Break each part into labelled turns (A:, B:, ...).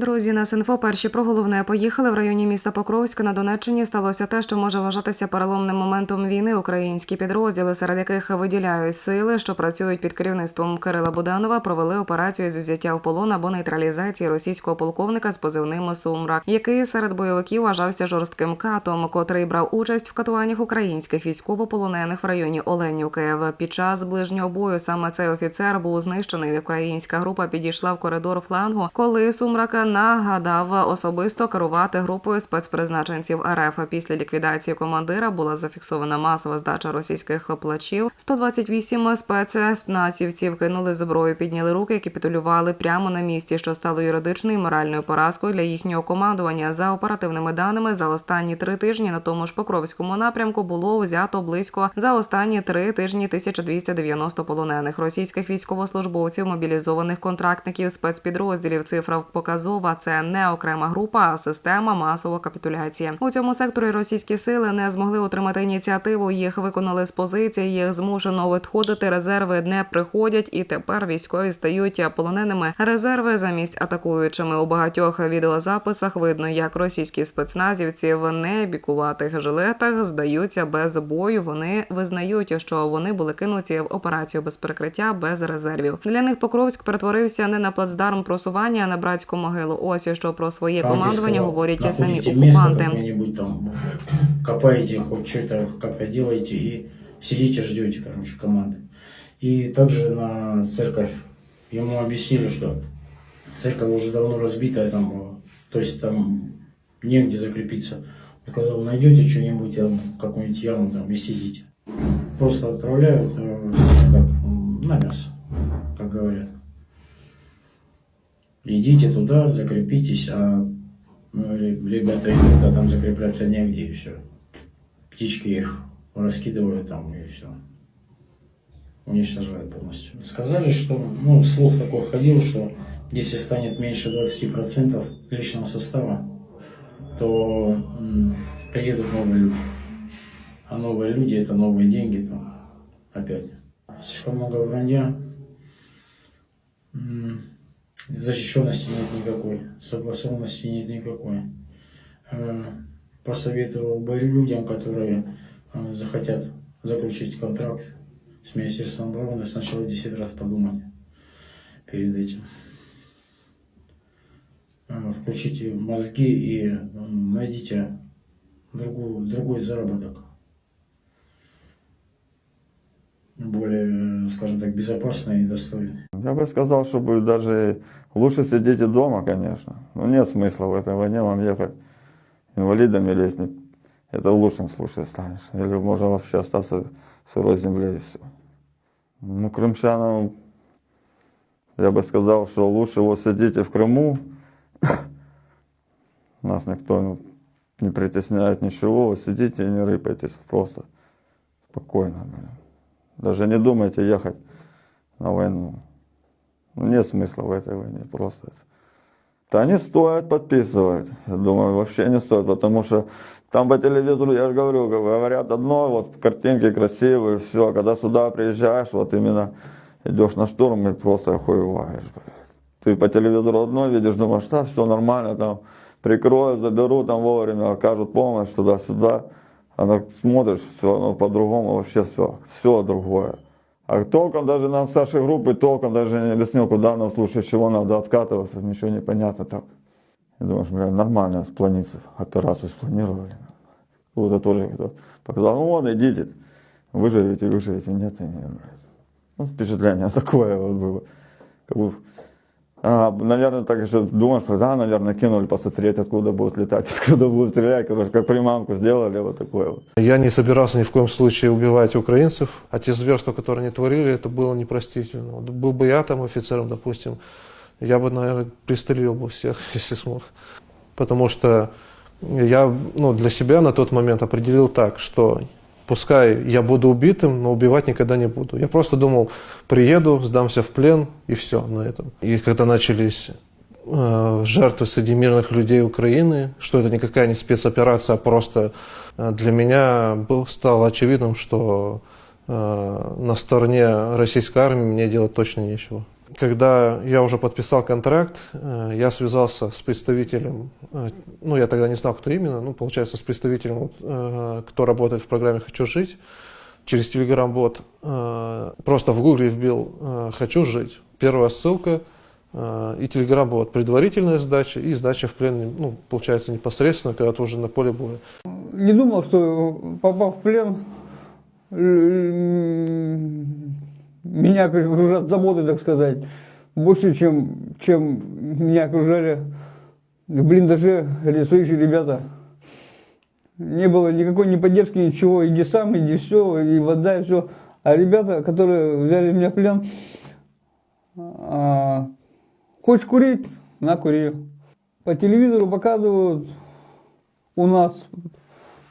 A: Друзі, на Синфо перші про головне поїхали в районі міста Покровська на Донеччині. Сталося те, що може вважатися переломним моментом війни. Українські підрозділи, серед яких виділяють сили, що працюють під керівництвом Кирила Буданова, провели операцію з взяття в полон або нейтралізації російського полковника з позивним Сумрак, який серед бойовиків вважався жорстким катом, котрий брав участь в катуваннях українських військовополонених в районі Оленівки. Під час ближнього бою саме цей офіцер був знищений. Українська група підійшла в коридор флангу, коли Сумрак нагадав особисто керувати групою спецпризначенців РФ. Після ліквідації командира була зафіксована масова здача російських плачів. 128 спецнацівців кинули зброю, підняли руки, капітулювали прямо на місці, що стало юридичною і моральною поразкою для їхнього командування. За оперативними даними, за останні три тижні на тому ж Покровському напрямку було взято близько за останні три тижні 1290 полонених російських військовослужбовців, мобілізованих контрактників спецпідрозділів. Цифра показова. Це не окрема група, а система масової капітуляції. У цьому секторі російські сили не змогли отримати ініціативу. Їх виконали з позиції. Їх змушено відходити. Резерви не приходять, і тепер військові стають полоненими. Резерви замість атакуючими у багатьох відеозаписах видно, як російські спецназівці в небікуватих жилетах здаються без бою. Вони визнають, що вони були кинуті в операцію без прикриття, без резервів. Для них Покровськ перетворився не на плацдарм просування, а на братську могилу. Ось що про своє
B: Как
A: командування
B: сказал,
A: говорять і самі
B: находите место
A: окупанти.
B: какое-нибудь там, копаете, хоть что-то как-то делаете и сидите, ждете, короче, команды. И также на церковь ему объяснили, что церковь уже давно разбитая, там, э, то есть там негде закрепиться. Он сказал, найдете что-нибудь, там, какую-нибудь яму там и сидите. Просто отправляют, э, скажем так, м, на мясо, как говорят. Идите туда, закрепитесь, а ну, ре- ребята идут, а там закрепляться негде, и все. Птички их раскидывают там, и все. Уничтожают полностью. Сказали, что, ну, слух такой ходил, что если станет меньше 20% личного состава, то м, приедут новые люди. А новые люди это новые деньги там опять. Слишком много вранья. Защищенности нет никакой, согласованности нет никакой. Э, Посоветовал бы людям, которые э, захотят заключить контракт с Министерством обороны, сначала 10 раз подумать перед этим. Э, Включите мозги и найдите другую, другой заработок. Более, скажем так, безопасный и достойный.
C: Я бы сказал, что будет даже лучше сидите дома, конечно. Но нет смысла в этой войне вам ехать инвалидом или это в лучшем случае станешь. Или можно вообще остаться в сырой земле и все. Ну, крымчанам я бы сказал, что лучше вот сидите в Крыму. Нас никто ну, не притесняет ничего. Сидите и не рыпайтесь. Просто спокойно. Блин. Даже не думайте ехать на войну. Ну, нет смысла в этой войне просто. Да не стоит подписывать. Я думаю, вообще не стоит, потому что там по телевизору, я же говорю, говорят одно, вот картинки красивые, все. Когда сюда приезжаешь, вот именно идешь на штурм и просто охуеваешь. Ты по телевизору одно видишь, думаешь, да, все нормально, там прикроют, заберут там вовремя, окажут помощь туда-сюда. А на- смотришь, все равно по-другому вообще все, все другое. А толком даже нам старшей группы толком даже не объяснил, куда нам случае чего надо откатываться, ничего не понятно так. И думаешь, бля, нормально спланиться, операцию спланировали. Куда тоже кто показал, ну вон, идите, выживете, выживете, нет и нет. Ну, впечатление такое вот было. Как бы, а, наверное, так еще думаешь, да, наверное, кинули посмотреть, откуда будут летать, откуда будут стрелять, короче, как приманку сделали, вот такое вот.
D: Я не собирался ни в коем случае убивать украинцев, а те зверства, которые они творили, это было непростительно. Вот был бы я там офицером, допустим, я бы, наверное, пристрелил бы всех, если смог. Потому что я ну, для себя на тот момент определил так, что пускай я буду убитым, но убивать никогда не буду. Я просто думал, приеду, сдамся в плен и все на этом. И когда начались э, жертвы среди мирных людей Украины, что это никакая не спецоперация, а просто э, для меня был, стало очевидным, что э, на стороне российской армии мне делать точно нечего. Когда я уже подписал контракт, э, я связался с представителем, э, ну, я тогда не знал, кто именно, ну, получается, с представителем, э, кто работает в программе «Хочу жить», через Telegram-бот. Просто в гугле вбил «Хочу жить». Первая ссылка и Telegram-бот. Предварительная сдача и сдача в плен, ну, получается, непосредственно, когда ты уже на поле боя.
E: Не думал, что попав в плен, меня окружат заботы, так сказать, больше, чем, чем меня окружали в блиндаже рисующие ребята. Не было никакой ни поддержки, ничего. Иди сам, иди все, и вода, и все. А ребята, которые взяли меня в плен, а, хочешь курить, на кури. По телевизору показывают у нас,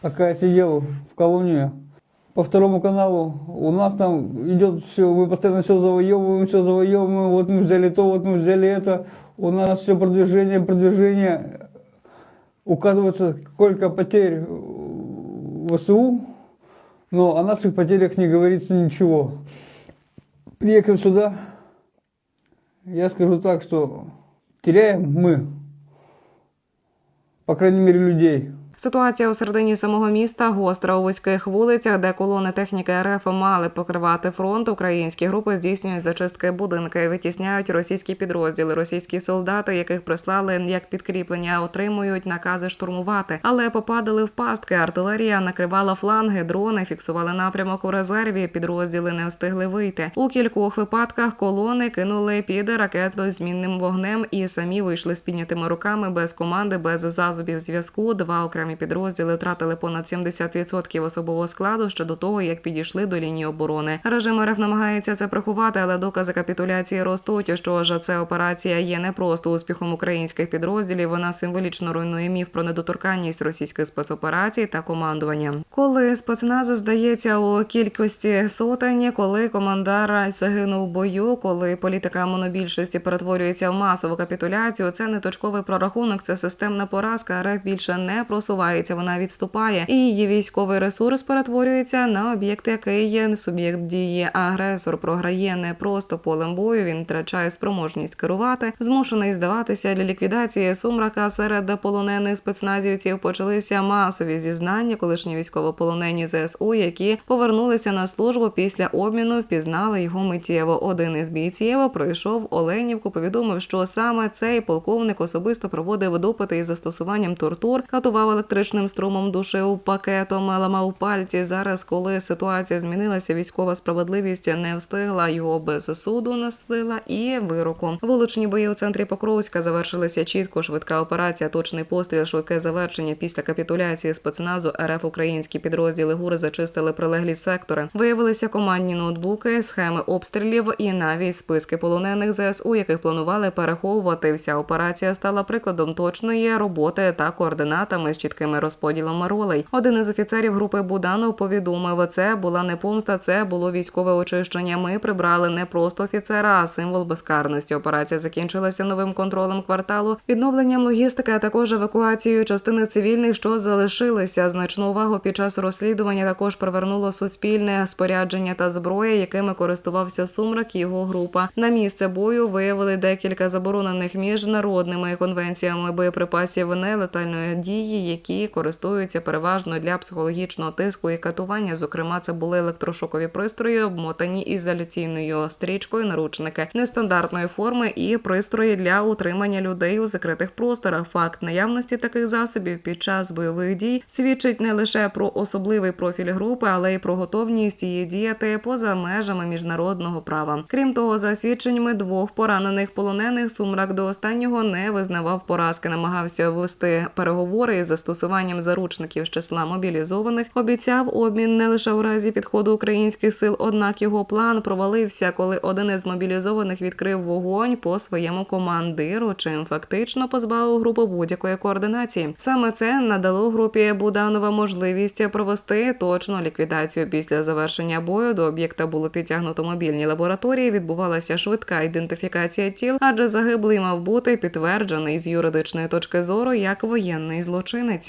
E: пока я сидел в колонии, по второму каналу, у нас там идет все, мы постоянно все завоевываем, все завоевываем, вот мы взяли то, вот мы взяли это, у нас все продвижение, продвижение, указывается, сколько потерь в ВСУ, но о наших потерях не говорится ничего. Приехав сюда, я скажу так, что теряем мы, по крайней мере, людей.
A: Ситуація у середині самого міста гостра у вузьких вулицях, де колони техніки РФ мали покривати фронт. Українські групи здійснюють зачистки будинки, витісняють російські підрозділи. Російські солдати, яких прислали як підкріплення, отримують накази штурмувати, але попадали в пастки. Артилерія накривала фланги, дрони фіксували напрямок у резерві. Підрозділи не встигли вийти. У кількох випадках колони кинули під ракету змінним вогнем і самі вийшли з піднятими руками без команди, без засобів зв'язку. Два окремі підрозділи втратили понад 70% особового складу ще до того, як підійшли до лінії оборони. Режим РФ намагається це приховати, але докази капітуляції ростуть. Що ж ця операція є не просто успіхом українських підрозділів. Вона символічно руйнує міф про недоторканність російських спецоперацій та командування. Коли спецназ здається у кількості сотень, коли командар загинув в бою, коли політика монобільшості перетворюється в масову капітуляцію, це не точковий прорахунок, це системна поразка. РФ більше не просувається, вона відступає, і її військовий ресурс перетворюється на об'єкт, який суб'єкт дії. Агресор програє не просто полем бою. Він втрачає спроможність керувати, змушений здаватися для ліквідації сумрака серед полонених спецназівців. Почалися масові зізнання, колишні військовополонені ЗСУ, які повернулися на службу після обміну, впізнали його миттєво. Один із бійців пройшов Оленівку. Повідомив, що саме цей полковник особисто проводив допити із застосуванням тортур, катував електричним струмом, душив пакетом, ламав пальці. Зараз, коли ситуація змінилася, військова справедливість не встигла його без суду настила і вироку. Вуличні бої у центрі Покровська завершилися чітко. Швидка операція, точний постріл, швидке завершення після капітуляції спецназу РФ українські підрозділи ГУР зачистили прилеглі сектори. Виявилися командні ноутбуки, схеми обстрілів і навіть списки полонених ЗСУ, яких планували переховувати. Вся операція стала прикладом точної роботи та координатами з чіткими розподілами ролей. Один із офіцерів групи Буданов повідомив, це була не помста, це було військове очищення. Ми прибрали не просто офіцера, а символ безкарності. Операція закінчилася новим контролем кварталу, відновленням логістики, а також евакуацією частини цивільних, що залишилися. Значну увагу під час розслідування також привернуло суспільне спорядження та зброя, якими користувався сумрак і його група. На місце бою виявили декілька заборонених міжнародними конвенціями боєприпасів нелетальної дії, які користуються переважно для психологічного тиску і катування. Зокрема, це були електрошокові пристрої, обмотані ізоляційною стрічкою, наручники нестандартної форми і пристрої для утримання людей у закритих просторах. Факт наявності таких засобів під час бойових дій свідчить не лише про особливий профіль групи, але й про готовність її діяти поза межами міжнародного права. Крім того, за свідченнями двох поранених полонених, сумрак до останнього не визнавав поразки, намагався ввести переговори і із застосуванням заручників з числа мобілізованих. Обіцяв обмін не лише у разі підходу українських сил, однак його план провалився, коли один із мобілізованих відкрив вогонь по своєму командиру, чим фактично позбавив групу будь-якої координації. Саме це надало групі Буданова можливість провести точну ліквідацію. Після завершення бою до об'єкта було підтягнуто мобільні лабораторії. Відбувалася швидка ідентифікація тіл, адже загиблий мав бути підтверджений з юридичної точки зору як воєнний злочинець.